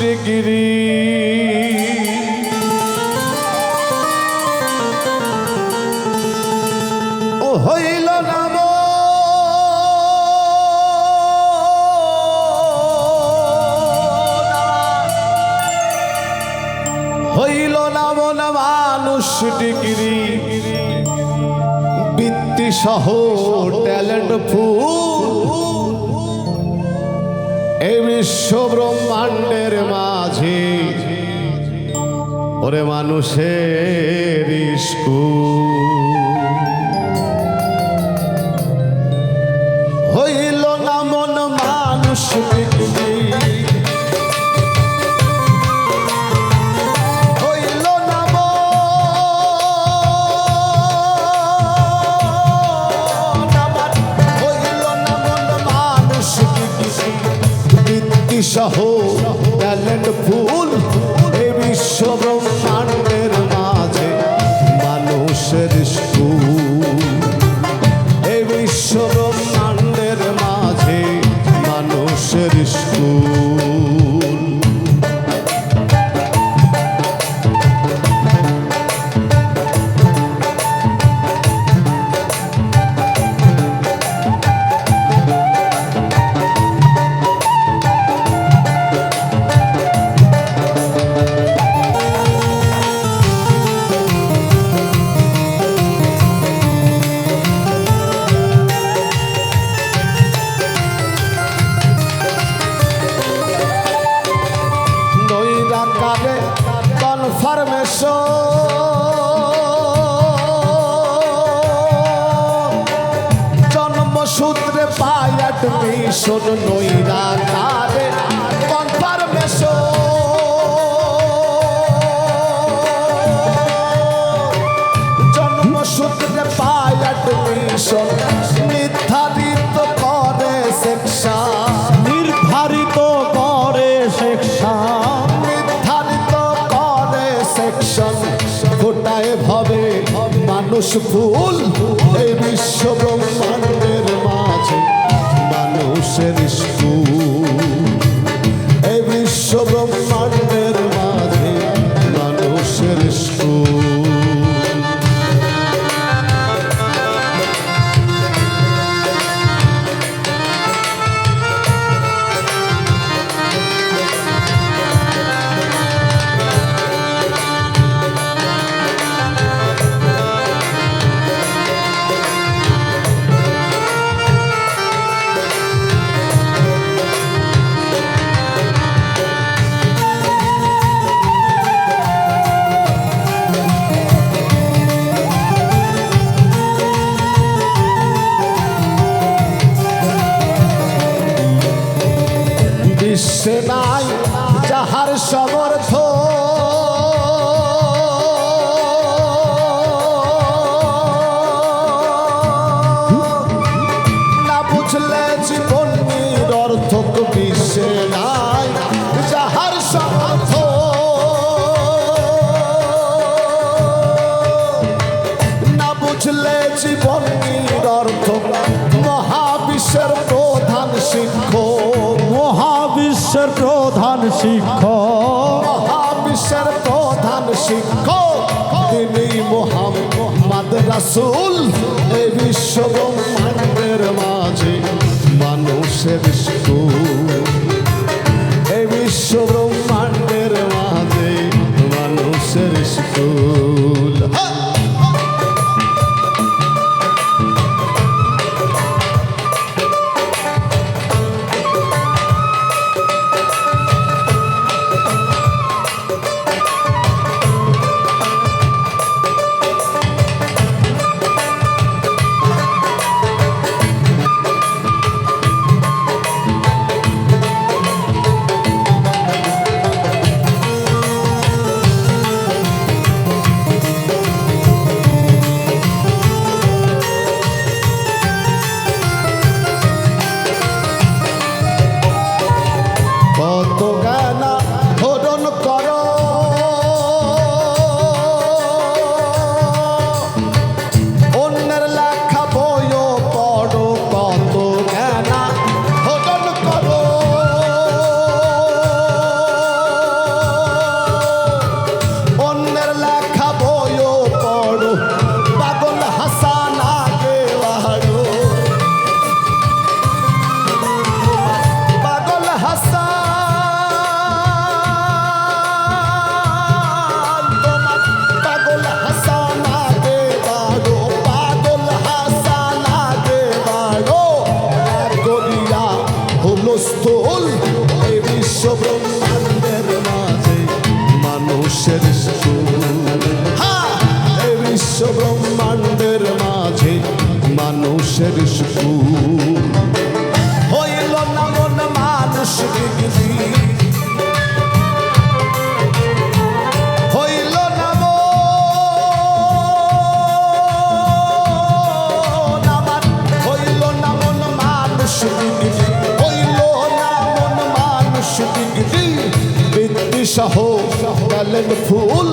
Degree. ও হইল নাম। হইল নাম মানুষ ডিগ্রি। বৃত্তি সহ ট্যালেন্ট ফুল। এই বিশ্ব ব্রহ্মাণ্ডের মাঝে ওরে মানুষের হইল না মন মানুষ বৃত্তি সহ ট্যালেন্ট ফুল এ বিশ্ব ব্রহ্মাণ্ডের মাঝে মানুষের স্কুল। কনফার্মেশন জন্মসূত্রে পাই অ্যাডমিশন নৈরাকারে। কনফার্মেশন জন্মসূত্রে পাই অ্যাডমিশন নির্ধারিত করে সেকশন মানুষ ফুল এই বিশ্ব ব্রহ্মাণ্ডের মাঝে মানুষের যাহার মহাবিশ্বের প্রধান শিক্ষক। মহাবিশ্বের প্রধান শিক্ষক তিনি মোহাম্মদ রাসুল। এই বিশ্ব মাঝে মানুষের স্কুল স্থল এই বিশ্ব ব্রহ্মাণ্ডের মাঝে মানুষের এই বিশ্ব ব্রহ্মাণ্ডের মাঝে মানুষের স্কুল কালেন ফুল।